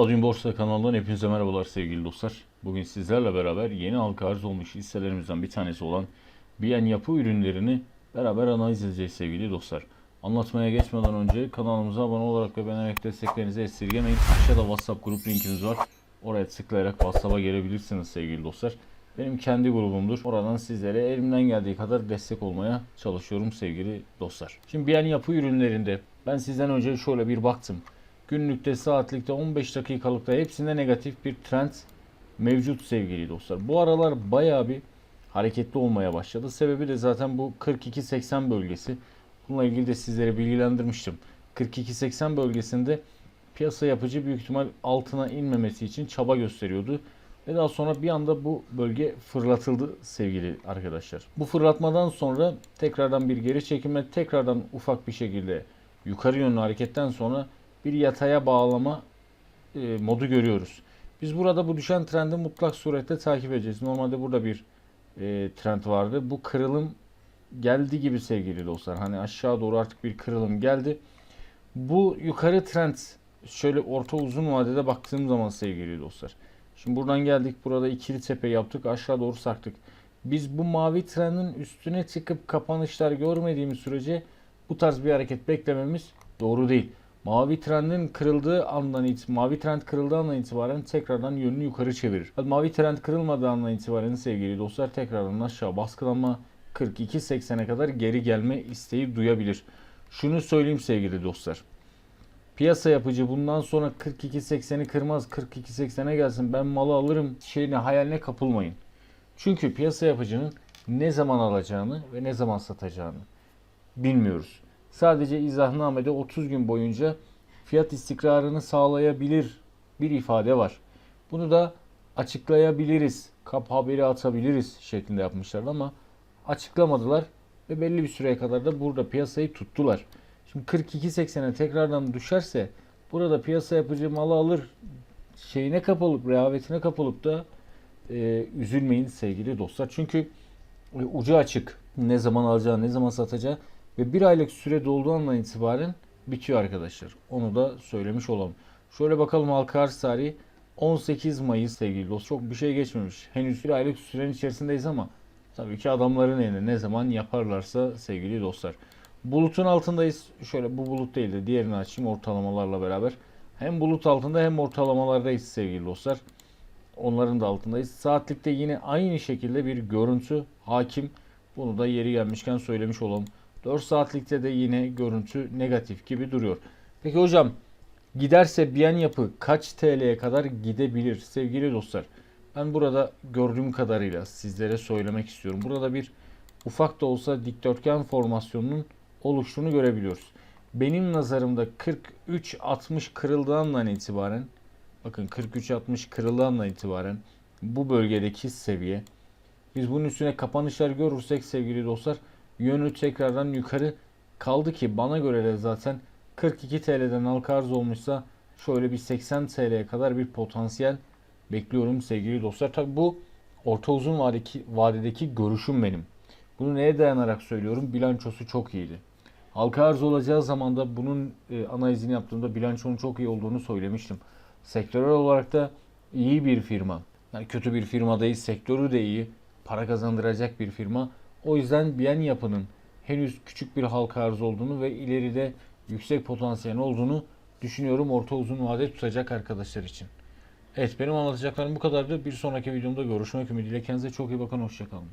Aladin Borsa kanalından hepinize merhabalar sevgili dostlar. Bugün sizlerle beraber yeni halka arz olmuş hisselerimizden bir tanesi olan Biyen Yapı ürünlerini beraber analiz edeceğiz sevgili dostlar. Anlatmaya geçmeden önce kanalımıza abone olarak ve beğenerek desteklerinizi esirgemeyin. Aşağıda WhatsApp grup linkimiz var. Oraya tıklayarak WhatsApp'a gelebilirsiniz sevgili dostlar. Benim kendi grubumdur. Oradan sizlere elimden geldiği kadar destek olmaya çalışıyorum sevgili dostlar. Şimdi Biyen Yapı ürünlerinde ben sizden önce şöyle bir baktım. Günlükte, saatlikte, 15 dakikalıkta hepsinde negatif bir trend mevcut sevgili dostlar. Bu aralar bayağı bir hareketli olmaya başladı. Sebebi de zaten bu 42-80 bölgesi. Bununla ilgili de sizlere bilgilendirmiştim. 42-80 bölgesinde piyasa yapıcı büyük ihtimal altına inmemesi için çaba gösteriyordu. Ve daha sonra bir anda bu bölge fırlatıldı sevgili arkadaşlar. Bu fırlatmadan sonra tekrardan bir geri çekilme, tekrardan ufak bir şekilde yukarı yönlü hareketten sonra bir yataya bağlama e, modu görüyoruz. Biz burada bu düşen trendi mutlak surette takip edeceğiz. Normalde burada bir e, trend vardı. Bu kırılım geldi gibi sevgili dostlar. Hani aşağı doğru artık bir kırılım geldi. Bu yukarı trend şöyle orta uzun vadede baktığım zaman sevgili dostlar. Şimdi buradan geldik. Burada ikili tepe yaptık. Aşağı doğru sarktık. Biz bu mavi trendin üstüne çıkıp kapanışlar görmediğimiz sürece bu tarz bir hareket beklememiz doğru değil. Mavi trendin kırıldığı andan itibaren, mavi trend kırıldığı andan itibaren tekrardan yönünü yukarı çevirir. Mavi trend kırılmadığı andan itibaren sevgili dostlar tekrardan aşağı baskılanma 42.80'e kadar geri gelme isteği duyabilir. Şunu söyleyeyim sevgili dostlar. Piyasa yapıcı bundan sonra 42.80'i kırmaz 42.80'e gelsin ben malı alırım şeyine hayaline kapılmayın. Çünkü piyasa yapıcının ne zaman alacağını ve ne zaman satacağını bilmiyoruz. Sadece izahnamede 30 gün boyunca fiyat istikrarını sağlayabilir bir ifade var. Bunu da açıklayabiliriz, kap haberi atabiliriz şeklinde yapmışlar ama açıklamadılar ve belli bir süreye kadar da burada piyasayı tuttular. Şimdi 42.80'e tekrardan düşerse burada piyasa yapıcı malı alır şeyine kapılıp rehavetine kapılıp da e, üzülmeyin sevgili dostlar. Çünkü e, ucu açık. Ne zaman alacağı, ne zaman satacağı ve bir aylık süre dolduğu andan itibaren bitiyor arkadaşlar. Onu da söylemiş olalım. Şöyle bakalım halka arz tarihi 18 Mayıs sevgili dost. Çok bir şey geçmemiş. Henüz bir aylık sürenin içerisindeyiz ama tabii ki adamların elinde ne zaman yaparlarsa sevgili dostlar. Bulutun altındayız. Şöyle bu bulut değil de diğerini açayım ortalamalarla beraber. Hem bulut altında hem ortalamalardayız sevgili dostlar. Onların da altındayız. Saatlikte yine aynı şekilde bir görüntü hakim. Bunu da yeri gelmişken söylemiş olalım. 4 saatlikte de yine görüntü negatif gibi duruyor. Peki hocam giderse biyen yapı kaç TL'ye kadar gidebilir sevgili dostlar? Ben burada gördüğüm kadarıyla sizlere söylemek istiyorum. Burada bir ufak da olsa dikdörtgen formasyonunun oluştuğunu görebiliyoruz. Benim nazarımda 43.60 kırıldığından itibaren bakın 43.60 kırıldığından itibaren bu bölgedeki seviye biz bunun üstüne kapanışlar görürsek sevgili dostlar yönü tekrardan yukarı kaldı ki bana göre de zaten 42 TL'den halka arz olmuşsa şöyle bir 80 TL'ye kadar bir potansiyel bekliyorum sevgili dostlar. Tabi bu orta uzun vadedeki, vadedeki görüşüm benim. Bunu neye dayanarak söylüyorum? Bilançosu çok iyiydi. Halka arz olacağı zaman da bunun e, analizini yaptığımda bilançonun çok iyi olduğunu söylemiştim. Sektörel olarak da iyi bir firma. Yani kötü bir firma değil, sektörü de iyi. Para kazandıracak bir firma. O yüzden Biyen Yapı'nın henüz küçük bir halka arz olduğunu ve ileride yüksek potansiyel olduğunu düşünüyorum orta uzun vade tutacak arkadaşlar için. Evet benim anlatacaklarım bu kadardı. Bir sonraki videomda görüşmek ümidiyle. Kendinize çok iyi bakın. Hoşçakalın.